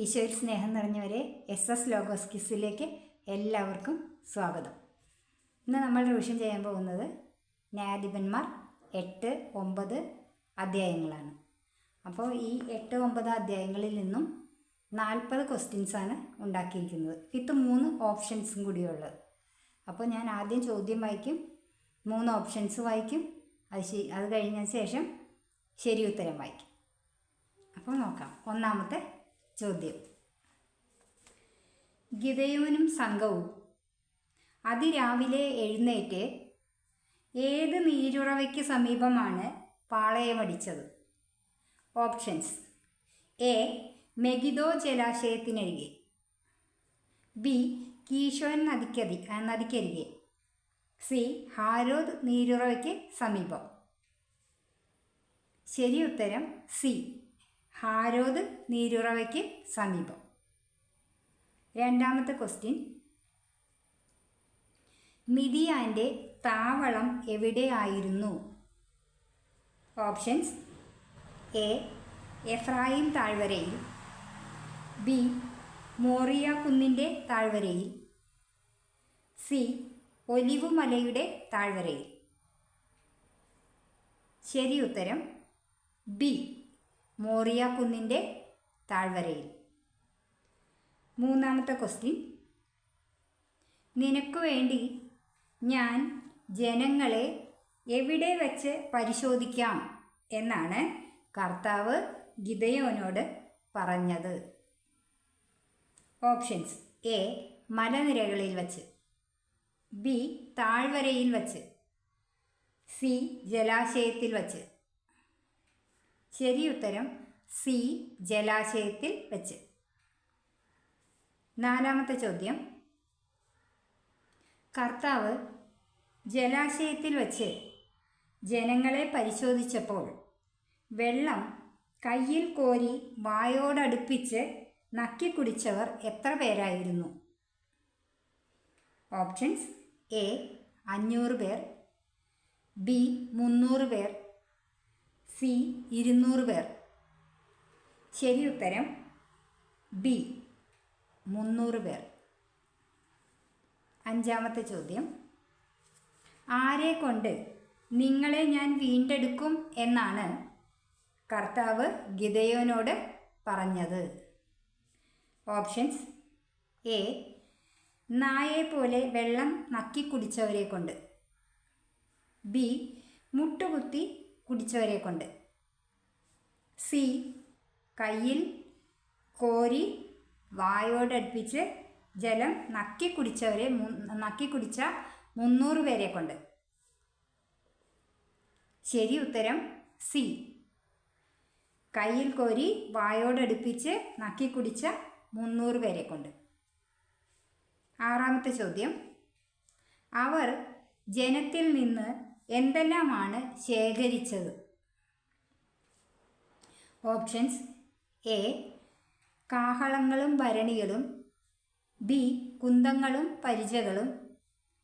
ഈശോയിൽ സ്നേഹം നിറഞ്ഞവരെ എസ് എസ് ലോഗോസ് കിസിലേക്ക് എല്ലാവർക്കും സ്വാഗതം. ഇന്ന് നമ്മൾ റിവിഷൻ ചെയ്യാൻ പോകുന്നത് ന്യായാധിപന്മാർ എട്ട് ഒമ്പത് അധ്യായങ്ങളാണ്. അപ്പോൾ ഈ എട്ട് ഒമ്പത് അധ്യായങ്ങളിൽ നിന്നും നാൽപ്പത് ക്വസ്റ്റ്യൻസാണ് ഉണ്ടാക്കിയിരിക്കുന്നത്. വിത്ത് മൂന്ന് ഓപ്ഷൻസും കൂടിയുള്ളത്. അപ്പോൾ ഞാൻ ആദ്യം ചോദ്യം വായിക്കും മൂന്ന് ഓപ്ഷൻസ് വായിക്കും അത് ശരി അത് കഴിഞ്ഞ ശേഷം ശരി ഉത്തരം വായിക്കും. അപ്പോൾ നോക്കാം ഒന്നാമത്തെ ചോദ്യം. ഗിതയോനും സംഘവും അതിരാവിലെ എഴുന്നേറ്റ് ഏത് നീരുറവയ്ക്ക് സമീപമാണ് പാളയമടിച്ചത്? ഓപ്ഷൻസ്. എ മെഗിദോ ജലാശയത്തിനരികെ. ബി കീശോൻ നദിക്കതി നദിക്കരികെ. സി ഹാരോദ് നീരുറവയ്ക്ക് സമീപം. ശരി ഉത്തരം സി. ഹാരോദ് നീരുറവയ്ക്ക് സമീപം. രണ്ടാമത്തെ ക്വസ്റ്റ്യൻ മിതിയാന്റെ താവളം എവിടെയായിരുന്നു? ഓപ്ഷൻസ് എ എഫ്രായിം താഴ്വരയിൽ. ബി മോറിയ കുന്നിന്റെ താഴ്വരയിൽ. സി ഒലിവുമലയുടെ താഴ്വരയിൽ. ശരി ഉത്തരം. ബി മോറിയ കുന്നിന്റെ താഴ്വരയിൽ. മൂന്നാമത്തെ ക്വസ്റ്റ്യൻ നിനക്ക് വേണ്ടി ഞാൻ ജനങ്ങളെ എവിടെ വച്ച് പരിശോധിക്കാം എന്നാണ് കർത്താവ് ഗിതയോനോട് പറഞ്ഞത്. ഓപ്ഷൻസ്. എ. മലനിരകളിൽ വച്ച്. ബി. താഴ്വരയിൽ വച്ച്. സി. ജലാശയത്തിൽ വച്ച്. ശരി ഉത്തരം സി ജലാശയത്തിൽ വെച്ച്. നാലാമത്തെ ചോദ്യം. കർത്താവ് ജലാശയത്തിൽ വച്ച് ജനങ്ങളെ പരിശോധിച്ചപ്പോൾ വെള്ളം കയ്യിൽ കോരി വായോടടുപ്പിച്ച് നക്കി കുടിച്ചവർ എത്ര പേരായിരുന്നു? ഓപ്ഷൻസ് എ അഞ്ഞൂറ് പേർ ബി മുന്നൂറ് പേർ സി ഇരുന്നൂറ് പേർ. ശരി ഉത്തരം ബി മുന്നൂറ് പേർ. അഞ്ചാമത്തെ ചോദ്യം. ആരെ കൊണ്ട് നിങ്ങളെ ഞാൻ വീണ്ടെടുക്കും എന്നാണ് കർത്താവ് ഗിതയോനോട് പറഞ്ഞത്? ഓപ്ഷൻസ് എ നായെ പോലെ വെള്ളം നക്കി കുടിച്ചവരെ കൊണ്ട്. ബി മുട്ടുകുത്തി കുടിച്ചവരെ കൊണ്ട്. സി. കയ്യിൽ കോരി വായോടടുപ്പിച്ച് ജലം നക്കി കുടിച്ചവരെ നക്കി കുടിച്ച മുന്നൂറ് പേരെ കൊണ്ട്. ശരി ഉത്തരം സി. കയ്യിൽ കോരി വായോടടുപ്പിച്ച് നക്കി കുടിച്ച മുന്നൂറ് പേരെ കൊണ്ട്. ആറാമത്തെ ചോദ്യം. അവർ ജനത്തിൽ നിന്ന് എന്തെല്ലാമാണ് ശേഖരിച്ചത്? ഓപ്ഷൻസ് എ കാഹളങ്ങളും ഭരണികളും ബി കുന്തങ്ങളും പരിചകളും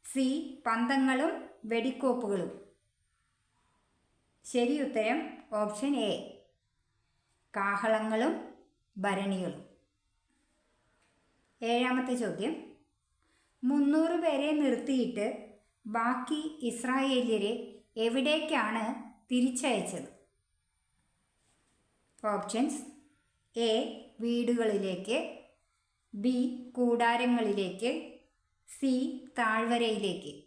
സി പന്തങ്ങളും വെടിക്കോപ്പുകളും. ശരി ഉത്തരം ഓപ്ഷൻ എ കാഹളങ്ങളും ഭരണികളും. ഏഴാമത്തെ ചോദ്യം മുന്നൂറ് പേരെ നിർത്തിയിട്ട് ബാക്കി ഇസ്രായേല്യരെ എവിടേക്കാണ് തിരിച്ചയച്ചത്? ഓപ്ഷൻസ് എ വീടുകളിലേക്ക്. ബി കൂടാരങ്ങളിലേക്ക്. സി താഴ്വരയിലേക്ക്.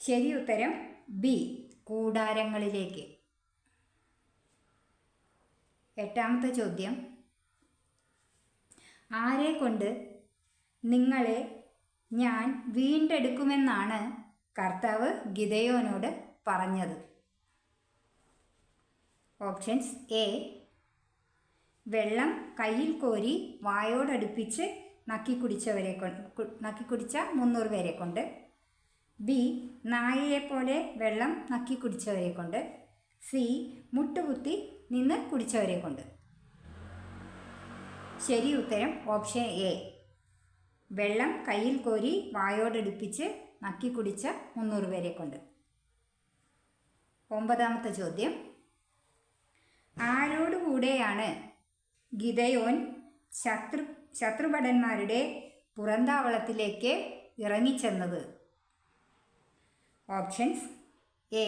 ശരി ഉത്തരം ബി കൂടാരങ്ങളിലേക്ക്. എട്ടാമത്തെ ചോദ്യം. ആരെ കൊണ്ട് നിങ്ങളെ ഞാൻ വീണ്ടെടുക്കുമെന്നാണ് കർത്താവ് ഗിതയോനോട് പറഞ്ഞത്. Options A. വെള്ളം കയ്യിൽ കോരി വായോടടുപ്പിച്ച് നക്കി കുടിച്ചവരെ കൊണ്ട് നക്കി കുടിച്ച മുന്നൂറ് പേരെ കൊണ്ട്. ബി. നായയെ പോലെ വെള്ളം നക്കി കുടിച്ചവരെ കൊണ്ട്. സി. മുട്ടുകുത്തി നിന്ന് കുടിച്ചവരെ കൊണ്ട്. ശരി ഉത്തരം ഓപ്ഷൻ എ. വെള്ളം കയ്യിൽ കോരി വായോടടുപ്പിച്ച് നക്കി കുടിച്ച മുന്നൂറ് പേരെ കൊണ്ട്. ഒമ്പതാമത്തെ ചോദ്യം. ആരോടുകൂടെയാണ് ഗിതയോൻ ശത്രു ശത്രുഭടന്മാരുടെ പുറന്താവളത്തിലേക്ക് ഇറങ്ങിച്ചെന്നത്? ഓപ്ഷൻസ്. എ.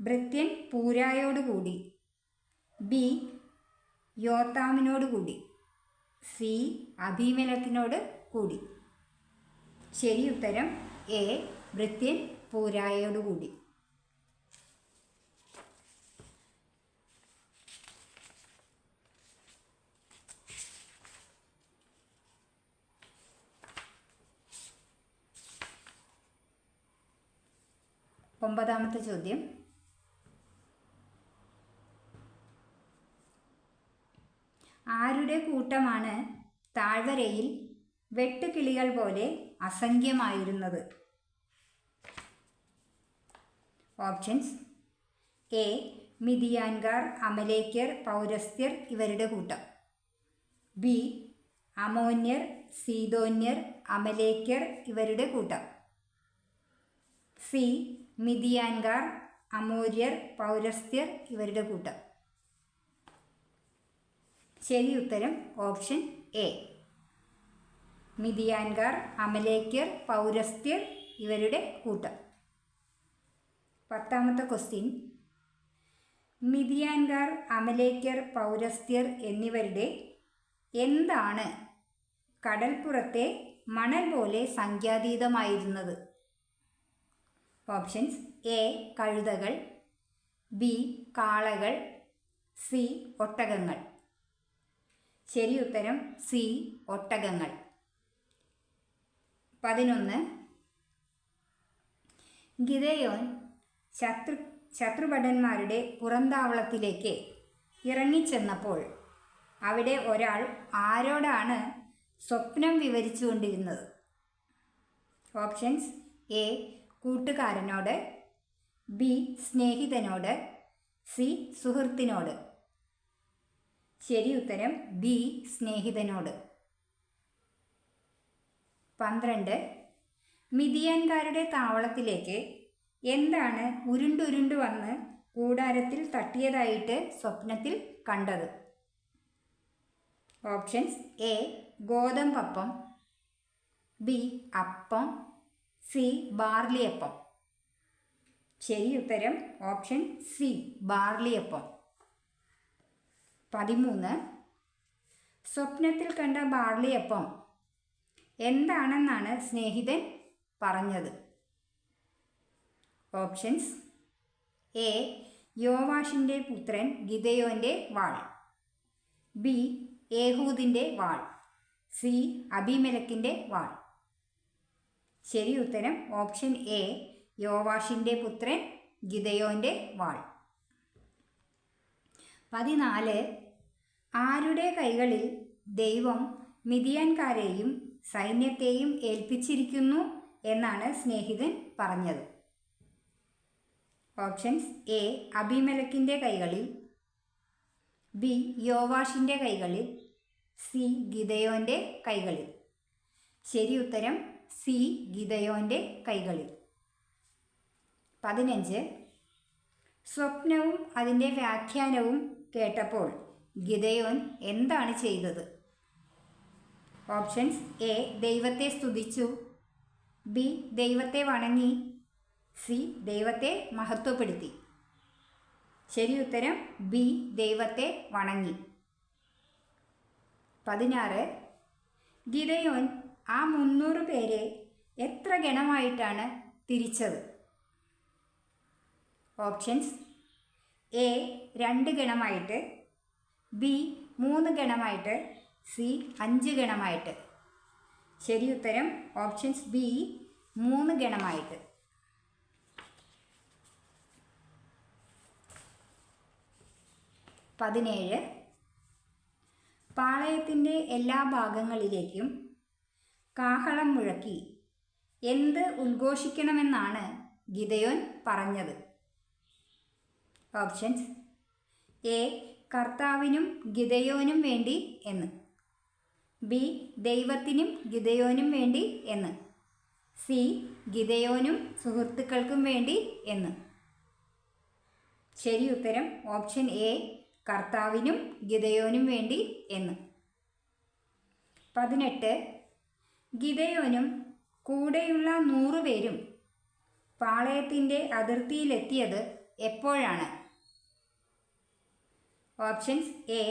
ഭൃത്യൻ പൂരായോടുകൂടി ബി. യോത്താമിനോടുകൂടി സി. അഭിമലത്തിനോട് കൂടി. ശരി ഉത്തരം എ. ഭൃത്യൻ പൂരായോടുകൂടി. ഒമ്പതാമത്തെ ചോദ്യം. ആരുടെ കൂട്ടമാണ് താഴ്വരയിൽ വെട്ടുകിളികൾ പോലെ അസംഖ്യമായിരുന്നത്. ഓപ്ഷൻസ് എ മിതിയാൻകാർ അമലേക്യർ പൗരസ്ത്യർ ഇവരുടെ കൂട്ടം. ബി അമോന്യർ സീതോന്യർ അമലേക്യർ ഇവരുടെ കൂട്ടം. സി മിതിയാൻകാർ അമോര്യർ പൗരസ്ത്യർ ഇവരുടെ കൂട്ടം. ശരി ഉത്തരം ഓപ്ഷൻ എ മിതിയാൻകാർ അമലേക്യർ പൗരസ്ത്യർ ഇവരുടെ കൂട്ടം. പത്താമത്തെ ക്വസ്റ്റ്യൻ മിതിയാൻകാർ അമലേക്യർ പൗരസ്ത്യർ എന്നിവരുടെ എന്താണ് കടൽപ്പുറത്തെ മണൽ പോലെ സംഖ്യാതീതമായിരുന്നത്? ഓപ്ഷൻസ് എ കഴുതകൾ ബി കാളകൾ സി ഒട്ടകങ്ങൾ. ശരി ഉത്തരം സി ഒട്ടകങ്ങൾ. പതിനൊന്ന്. ഗിതയോൻ ശത്രു ശത്രുഭടന്മാരുടെ പുറന്താവളത്തിലേക്ക് ഇറങ്ങിച്ചെന്നപ്പോൾ അവിടെ ഒരാൾ ആരോടാണ് സ്വപ്നം വിവരിച്ചുകൊണ്ടിരുന്നത്? ഓപ്ഷൻസ് എ കൂട്ടുകാരനോട് ബി സ്നേഹിതനോട് സി സുഹൃത്തിനോട്. ശരി ഉത്തരം ബി സ്നേഹിതനോട്. പന്ത്രണ്ട്. മിതിയൻകാരുടെ താവളത്തിലേക്ക് എന്താണ് ഉരുണ്ടുരുണ്ടു വന്ന് കൂടാരത്തിൽ തട്ടിയതായിട്ട് സ്വപ്നത്തിൽ കണ്ടത്? ഓപ്ഷൻസ് എ ഗോതമ്പപ്പം ബി അപ്പം സി ബാർലിയപ്പം. ശരി ഉത്തരം ഓപ്ഷൻ സി ബാർലിയപ്പം. പതിമൂന്ന്. സ്വപ്നത്തിൽ കണ്ട ബാർലിയപ്പം എന്താണെന്നാണ് സ്നേഹിതൻ പറഞ്ഞത്? ഓപ്ഷൻസ് എ യോവാഷിന്റെ പുത്രൻ ഗിതയോന്റെ വാൾ. ബി ഏഹൂദിന്റെ വാൾ. സി അബിമലക്കിന്റെ വാൾ. ശരി ഉത്തരം ഓപ്ഷൻ എ യോവാഷിന്റെ പുത്രൻ ഗിതയോന്റെ വാൾ. പതിനാല് ആരുടെ കൈകളിൽ ദൈവം മിതിയാൻകാരെയും സൈന്യത്തെയും ഏൽപ്പിച്ചിരിക്കുന്നു എന്നാണ് സ്നേഹിതൻ പറഞ്ഞത്. ഓപ്ഷൻസ് എ അഭിമലക്കിന്റെ കൈകളിൽ ബി യോവാഷിന്റെ കൈകളിൽ സി ഗിതയോന്റെ കൈകളിൽ. ശരി ഉത്തരം സി ഗിതയോന്റെ കൈകളിൽ. പതിനഞ്ച് സ്വപ്നവും അതിന്റെ വ്യാഖ്യാനവും കേട്ടപ്പോൾ ഗിതയോൻ എന്താണ് ചെയ്തത്? ഓപ്ഷൻസ് എ ദൈവത്തെ സ്തുതിച്ചു. ബി ദൈവത്തെ വണങ്ങി. സി ദൈവത്തെ മഹത്വപ്പെടുത്തി. ശരി ഉത്തരം ബി ദൈവത്തെ വണങ്ങി. പതിനാറ് ഗിതയോൻ ആ മുന്നൂറ് പേരെ എത്ര ഗണമായിട്ടാണ് തിരിച്ചത്? ഓപ്ഷൻസ് എ രണ്ട് ഗണമായിട്ട് ബി മൂന്ന് ഗണമായിട്ട് സി അഞ്ച് ഗണമായിട്ട്. ശരി ഉത്തരം ഓപ്ഷൻസ് ബി മൂന്ന് ഗണമായിട്ട്. പതിനേഴ്. പാളയത്തിന്റെ എല്ലാ ഭാഗങ്ങളിലേക്കും കാഹളം മുഴക്കി എന്ത് ഉദ്ഘോഷിക്കണമെന്നാണ് ഗിതയോൻ പറഞ്ഞത്. ഓപ്ഷൻസ് എ കർത്താവിനും ഗിതയോനും വേണ്ടി എന്ന്. ബി ദൈവത്തിനും ഗിതയോനും വേണ്ടി എന്ന്. സി ഗിതയോനും സുഹൃത്തുക്കൾക്കും വേണ്ടി എന്ന്. ശരി ഉത്തരം ഓപ്ഷൻ എ കർത്താവിനും ഗിതയോനും വേണ്ടി എന്ന്. പതിനെട്ട് ഗിതയോനും കൂടെയുള്ള നൂറുപേരും പാളയത്തിന്റെ അതിർത്തിയിലെത്തിയത് എപ്പോഴാണ്? ഓപ്ഷൻസ് എ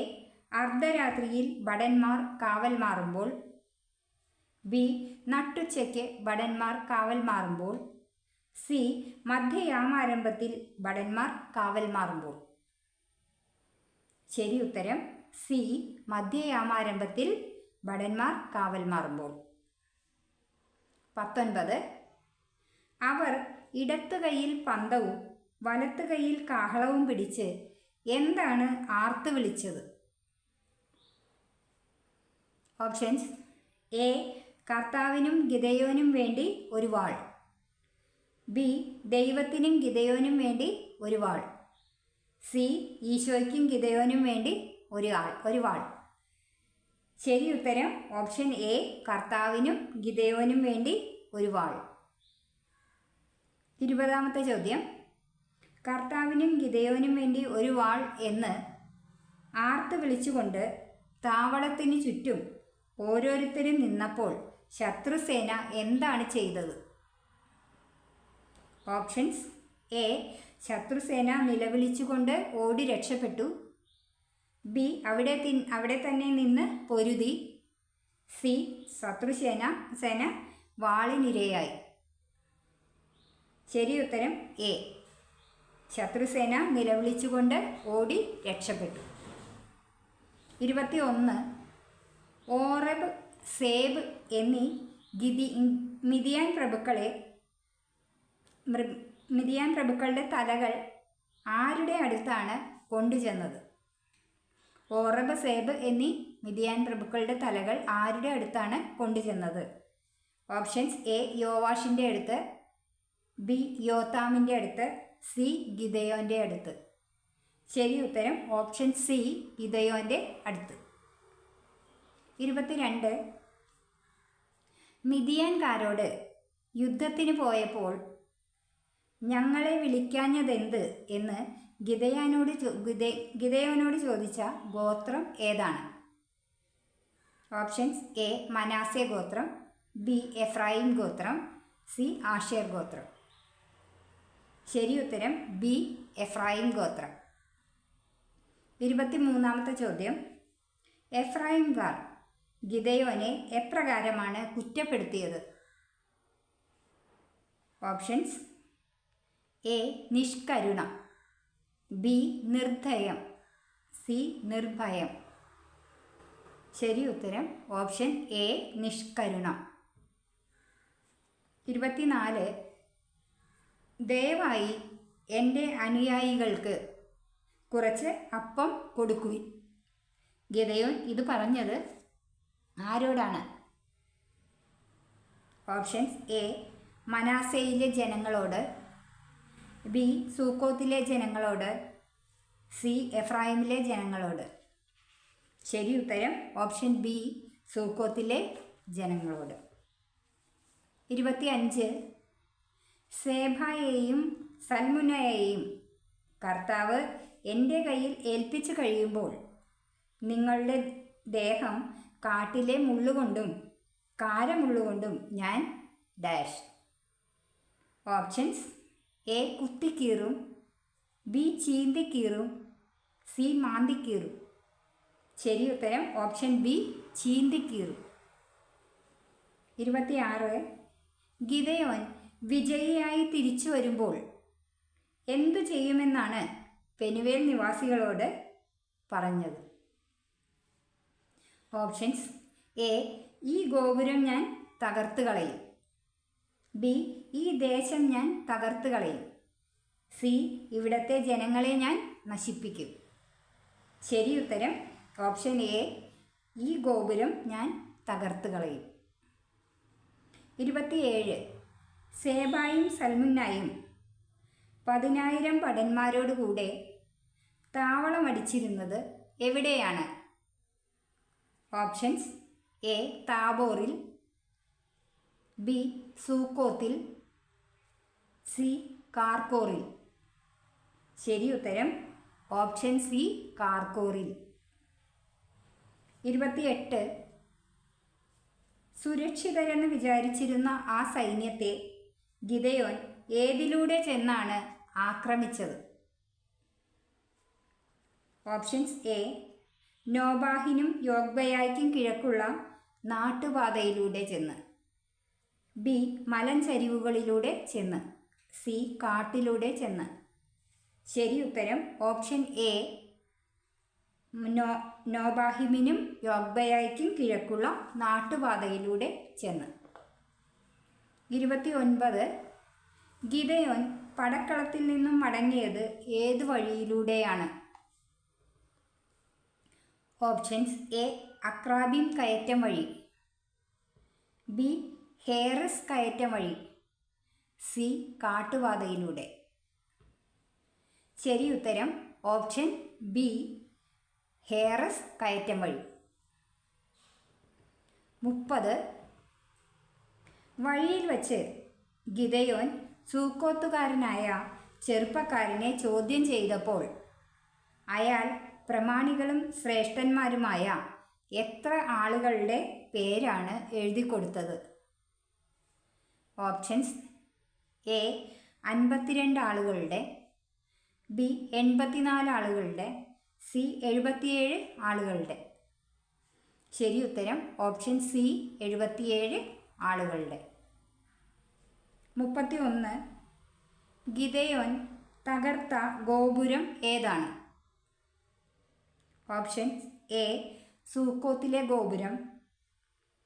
അർദ്ധരാത്രിയിൽ ഭടന്മാർ കാവൽ മാറുമ്പോൾ ബി. നട്ടുച്ചയ്ക്ക് ഭടന്മാർ കാവൽ മാറുമ്പോൾ സി. മധ്യയാമാരംഭത്തിൽ ഭടന്മാർ കാവൽ മാറുമ്പോൾ. ശരി ഉത്തരം സി. മധ്യയാമാരംഭത്തിൽ ഭടന്മാർ കാവൽ മാറുമ്പോൾ. പത്തൊൻപത്. അവർ ഇടത്തു കൈയിൽ പന്തവും വലത്തു കൈയിൽ കാഹളവും പിടിച്ച് എന്താണ് ആർത്തു വിളിച്ചത്? ഓപ്ഷൻസ് എ കർത്താവിനും ഗിതയോനും വേണ്ടി ഒരു വാൾ. ബി ദൈവത്തിനും ഗിതയോനും വേണ്ടി ഒരു വാൾ. സി ഈശോയ്ക്കും ഗിതയോനും വേണ്ടി ഒരു ആൾ ഒരു വാൾ. ശരി ഉത്തരം ഓപ്ഷൻ എ കർത്താവിനും ഗിതയോനും വേണ്ടി ഒരു വാൾ. ഇരുപതാമത്തെ ചോദ്യം. കർത്താവിനും ഗിതയോനും വേണ്ടി ഒരു വാൾ എന്ന് ആർത്ത് വിളിച്ചുകൊണ്ട് താവളത്തിന് ചുറ്റും ഓരോരുത്തരും നിന്നപ്പോൾ ശത്രുസേന എന്താണ് ചെയ്തത്? Options A. ശത്രുസേന നിലവിളിച്ചുകൊണ്ട് ഓടി രക്ഷപ്പെട്ടു. ബി. അവിടെ തി അവിടെ തന്നെ നിന്ന് പൊരുതി. സി. ശത്രുസേന സേന വാളിനിരയായി. ശരി ഉത്തരം എ. ശത്രുസേന നിലവിളിച്ചുകൊണ്ട് ഓടി രക്ഷപ്പെട്ടു. ഇരുപത്തി ഒന്ന് ഓറബ് സേബ് എന്നീ ഗിതി മിതിയാൻ പ്രഭുക്കളെ മിതിയാൻ പ്രഭുക്കളുടെ തലകൾ ആരുടെ അടുത്താണ് കൊണ്ടുചെന്നത്? ഓറബ് സേബ് എന്നീ മിതിയാൻ പ്രഭുക്കളുടെ തലകൾ ആരുടെ അടുത്താണ് കൊണ്ടുചെന്നത്? ഓപ്ഷൻസ് എ യോവാഷിന്റെ അടുത്ത് ബി യോത്താമിന്റെ അടുത്ത് സി ഗിതയോന്റെ അടുത്ത്. ശരി ഉത്തരം ഓപ്ഷൻ സി ഗിതയോന്റെ അടുത്ത്. ഇരുപത്തിരണ്ട്. മിതിയാൻകാരോട് യുദ്ധത്തിന് പോയപ്പോൾ ഞങ്ങളെ വിളിക്കാഞ്ഞതെന്ത് എന്ന് ഗിതയാനോട് ഗിതയോനോട് ചോദിച്ച ഗോത്രം ഏതാണ്? ഓപ്ഷൻസ് എ മനാസെ ഗോത്രം ബി എഫ്രൈം ഗോത്രം സി ആഷേർ ഗോത്രം. ശരി ഉത്തരം ബി എഫ്രൈം ഗോത്രം. ഇരുപത്തിമൂന്നാമത്തെ ചോദ്യം. എഫ്രായിംകാർ ഗിദയോനെ എപ്രകാരമാണ് കുറ്റപ്പെടുത്തിയത്? ഓപ്ഷൻസ് എ നിഷ്കരുണ ബി നിർദ്ധയം സി നിർഭയം. ശരി ഉത്തരം ഓപ്ഷൻ എ നിഷ്കരുണം. ഇരുപത്തിനാല് ദയവായി എന്റെ അനുയായികൾക്ക് കുറച്ച് അപ്പം കൊടുക്കുവിൻ. ഗതയോൻ ഇത് പറഞ്ഞത് ആരോടാണ്? ഓപ്ഷൻസ് എ മനാസയിലെ ജനങ്ങളോട്. ബി സൂക്കോത്തിലെ ജനങ്ങളോട്. സി എഫ്രൈമിലെ ജനങ്ങളോട്. ശരി ഉത്തരം ഓപ്ഷൻ ബി സൂക്കോത്തിലെ ജനങ്ങളോട്. ഇരുപത്തി അഞ്ച് സേഭായെയും സൽമുനയെയും കർത്താവ് എന്റെ കയ്യിൽ ഏൽപ്പിച്ചു കഴിയുമ്പോൾ നിങ്ങളുടെ ദേഹം കാട്ടിലെ മുള്ളുകൊണ്ടും കാരമുള്ളുകൊണ്ടും ഞാൻ ഡാഷ് ഓപ്ഷൻസ് എ കുത്തിക്കീറും ബി ചീന്തിക്കീറും സി മാന്തിക്കീറും. ശരി ഉത്തരം ഓപ്ഷൻ ബി ചീന്തിക്കീറും. ഇരുപത്തിയാറ്. ഗിതയോൻ വിജയിയായി തിരിച്ചു വരുമ്പോൾ എന്തു ചെയ്യുമെന്നാണ് പെനുവേൽ നിവാസികളോട് പറഞ്ഞത്. ഓപ്ഷൻസ്. എ ഈ ഗോപുരം ഞാൻ തകർത്ത് കളയും. ബി ഈ ദേശം ഞാൻ തകർത്ത് കളയും. സി ഇവിടത്തെ ജനങ്ങളെ ഞാൻ നശിപ്പിക്കും. ശരി ഉത്തരം. ഓപ്ഷൻ എ ഈ ഗോപുരം ഞാൻ തകർത്ത് കളയും. ഇരുപത്തിയേഴ്. സേബായും സൽമുന്നായും പതിനായിരം ഭടന്മാരോടുകൂടെ താവളമടിച്ചിരുന്നത് എവിടെയാണ്? ഓപ്ഷൻസ് എ താബോറിൽ ബി സൂക്കോത്തിൽ സി കാർക്കോറിൽ. ശരി ഉത്തരം ഓപ്ഷൻ സി കാർക്കോറിൽ. ഇരുപത്തിയെട്ട്. സുരക്ഷിതരെന്ന് വിചാരിച്ചിരുന്ന ആ സൈന്യത്തെ ഗിതയോൻ ഏതിലൂടെ ചെന്നാണ് ആക്രമിച്ചത്? ഓപ്ഷൻസ് എ നോബാഹിനും യോഗ്ബയായ്ക്കും കിഴക്കുള്ള നാട്ടുപാതയിലൂടെ ചെന്ന്. ബി. മലഞ്ചരിവുകളിലൂടെ ചെന്ന്. സി. കാട്ടിലൂടെ ചെന്ന്. ശരി ഉത്തരം ഓപ്ഷൻ എ. നോ നോബാഹിമിനും യോഗ്ബയായ്ക്കും കിഴക്കുള്ള നാട്ടുപാതയിലൂടെ ചെന്ന്. ഇരുപത്തി ഒൻപത് ഗിതയോൻ പടക്കളത്തിൽ നിന്നും മടങ്ങിയത് ഏത് വഴിയിലൂടെയാണ്? ഓപ്ഷൻസ് എ അക്രാബിം കയറ്റം വഴി. ബി ഹെയറസ് കയറ്റം വഴി. സി കാട്ടുപാതയിലൂടെ. ശരി ഉത്തരം ഓപ്ഷൻ ബി ഹെയറസ് കയറ്റം വഴി. മുപ്പത്. വഴിയിൽ വച്ച് ഗിതയോൻ സൂക്കോത്തുകാരനായ ചെറുപ്പക്കാരനെ ചോദ്യം ചെയ്തപ്പോൾ അയാൾ പ്രമാണികളും ശ്രേഷ്ഠന്മാരുമായ എത്ര ആളുകളുടെ പേരാണ് എഴുതി കൊടുത്തത്? ഓപ്ഷൻസ് എ അൻപത്തിരണ്ട് ആളുകളുടെ ബി എൺപത്തിനാല് ആളുകളുടെ സി എഴുപത്തിയേഴ് ആളുകളുടെ. ശരി ഉത്തരം ഓപ്ഷൻ സി എഴുപത്തിയേഴ് ആളുകളുടെ. മുപ്പത്തി ഒന്ന് ഗിതയോൻ തകർത്ത ഗോപുരം ഏതാണ്? ഓപ്ഷൻ എ സൂക്കോത്തിലെ ഗോപുരം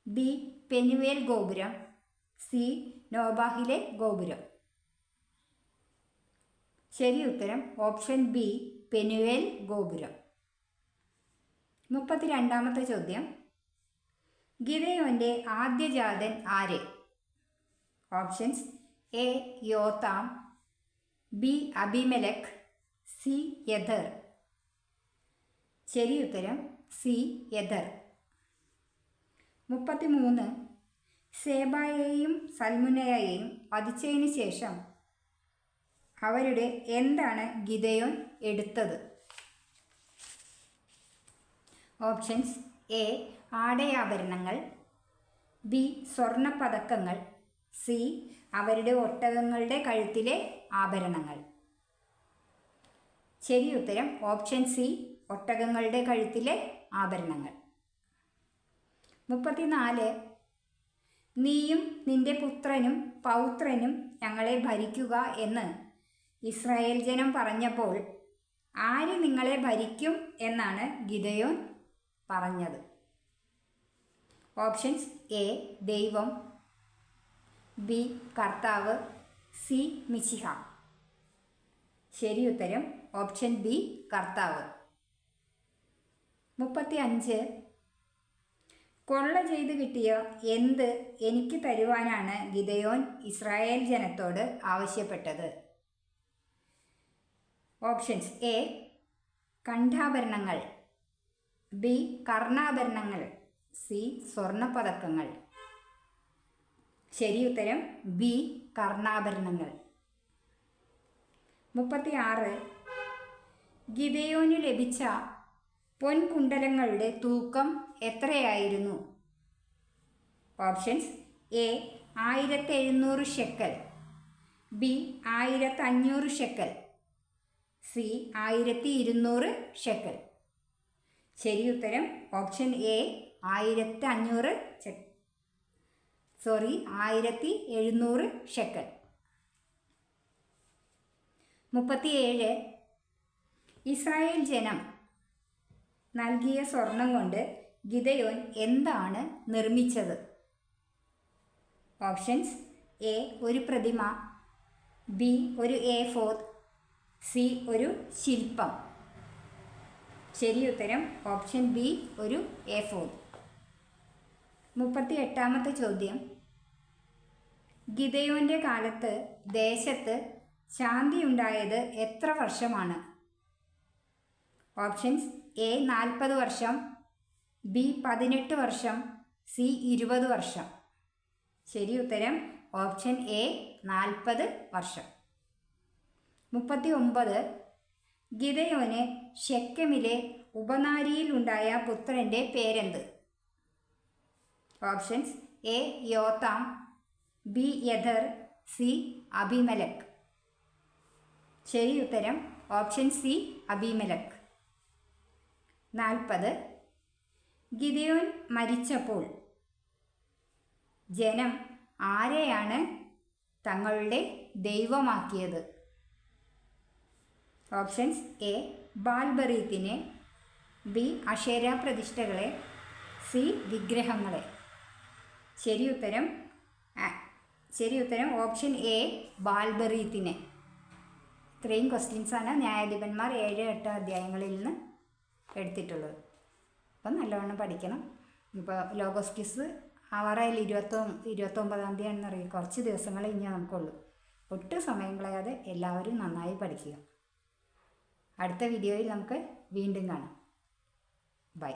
ബി പെനുവേൽ ഗോപുരം സി നോബാഹിലെ ഗോപുരം. ശരി ഉത്തരം ഓപ്ഷൻ ബി പെനുവേൽ ഗോപുരം. മുപ്പത്തിരണ്ടാമത്തെ ചോദ്യം. ഗിതയോന്റെ ആദ്യജാതൻ ആര്? Options A യോതാം B Abimelech C യഥർ. ശരി ഉത്തരം സി എദർ മുപ്പത്തിമൂന്ന്. സേബായെയും സൽമുനയെയും വധിച്ചതിന് ശേഷം അവരുടെ എന്താണ് ഗിതയോൻ എടുത്തത്? ഓപ്ഷൻസ് എ ആടയാഭരണങ്ങൾ ബി സ്വർണപ്പതക്കങ്ങൾ സി അവരുടെ ഒട്ടകങ്ങളുടെ കഴുത്തിലെ ആഭരണങ്ങൾ. ശരി ഉത്തരം ഓപ്ഷൻ സി ഒട്ടകങ്ങളുടെ കഴുത്തിലെ ആഭരണങ്ങൾ. മുപ്പത്തിനാല്. നീയും നിന്റെ പുത്രനും പൗത്രനും ഞങ്ങളെ ഭരിക്കുക എന്ന് ഇസ്രായേൽ ജനം പറഞ്ഞപ്പോൾ ആര് നിങ്ങളെ ഭരിക്കും എന്നാണ് ഗിതയോൻ പറഞ്ഞത്. ഓപ്ഷൻസ് എ ദൈവം ബി കർത്താവ് സി മിശിഹ. ശരി ഉത്തരം ഓപ്ഷൻ ബി കർത്താവ്. മുപ്പത്തി അഞ്ച് കൊള്ള ചെയ്ത് കിട്ടിയ എന്ത് എനിക്ക് തരുവാനാണ് ഗിതയോൻ ഇസ്രായേൽ ജനത്തോട് ആവശ്യപ്പെട്ടത്? ഓപ്ഷൻസ് എ കണ്ഠാഭരണങ്ങൾ. ബി കർണാഭരണങ്ങൾ. സി സ്വർണപ്പതക്കങ്ങൾ. ശരി ഉത്തരം ബി കർണാഭരണങ്ങൾ. മുപ്പത്തി ആറ് ഗിതയോന് ലഭിച്ച പൊൻകുണ്ടലങ്ങളുടെ തൂക്കം എത്രയായിരുന്നു? ഓപ്ഷൻസ് എ ആയിരത്തി എഴുന്നൂറ് ഷെക്കൽ. ബി ആയിരത്തി അഞ്ഞൂറ് ഷെക്കൽ. സി ആയിരത്തി ഇരുന്നൂറ് ഷെക്കൽ. ശരി ഉത്തരം ഓപ്ഷൻ എ ആയിരത്തി അഞ്ഞൂറ് സോറി ആയിരത്തി എഴുന്നൂറ് ഷെക്കൽ. മുപ്പത്തിയേഴ്. ഇസ്രായേൽ ജനം നൽകിയ സ്വർണം കൊണ്ട് ഗിതയോൻ എന്താണ് നിർമ്മിച്ചത്? ഓപ്ഷൻസ് എ ഒരു പ്രതിമ ബി ഒരു എ ഫോർ സി ഒരു ശില്പം. ശരി ഉത്തരം ഓപ്ഷൻ ബി ഒരു എ ഫോർ മുപ്പത്തി എട്ടാമത്തെ ചോദ്യം. ഗിതയോന്റെ കാലത്ത് ദേശത്ത് ശാന്തിയുണ്ടായത് എത്ര വർഷമാണ്? ഓപ്ഷൻസ് എ നാൽപ്പത് വർഷം ബി പതിനെട്ട് വർഷം സി ഇരുപത് വർഷം. ശരി ഉത്തരം ഓപ്ഷൻ എ നാൽപ്പത് വർഷം. മുപ്പത്തി ഒമ്പത് ഗിതയോന് ഷെക്കമിലെ ഉപനാരിയിലുണ്ടായ പുത്രന്റെ പേരെന്ത്? Options A യോതാം B യഥർ C Abimelech. ശരി ഉത്തരം ഓപ്ഷൻ സി അഭിമലക്. നാൽപ്പത്. ഗിതയോൻ മരിച്ചപ്പോൾ ജനം ആരെയാണ് തങ്ങളുടെ ദൈവമാക്കിയത്? Options A. ബാൽബറീത്തിനെ ബി. അഷേരാ പ്രതിഷ്ഠകളെ സി. വിഗ്രഹങ്ങളെ. ശരി ഉത്തരം ശരി ഉത്തരം ഓപ്ഷൻ എ. ബാൽബറീത്തിനെ. ഇത്രയും ക്വസ്റ്റ്യൻസാണ് ന്യായാധിപന്മാർ ഏഴ് എട്ട് അധ്യായങ്ങളിൽ നിന്ന് എടുത്തിട്ടുള്ളത്. അപ്പം നല്ലവണ്ണം പഠിക്കണം. ഇപ്പോൾ ലോഗോസ് ക്വിസ് ആവാറായാലും ഇരുപത്തൊ ഇരുപത്തൊമ്പതാം തീയതി ആണെന്നറിയാം കുറച്ച് ദിവസങ്ങൾ ഇനി നമുക്കുള്ളൂ. ഒട്ടും സമയം കളയാതെ എല്ലാവരും നന്നായി പഠിക്കുക. അടുത്ത വീഡിയോയിൽ നമുക്ക് വീണ്ടും കാണാം. ബൈ.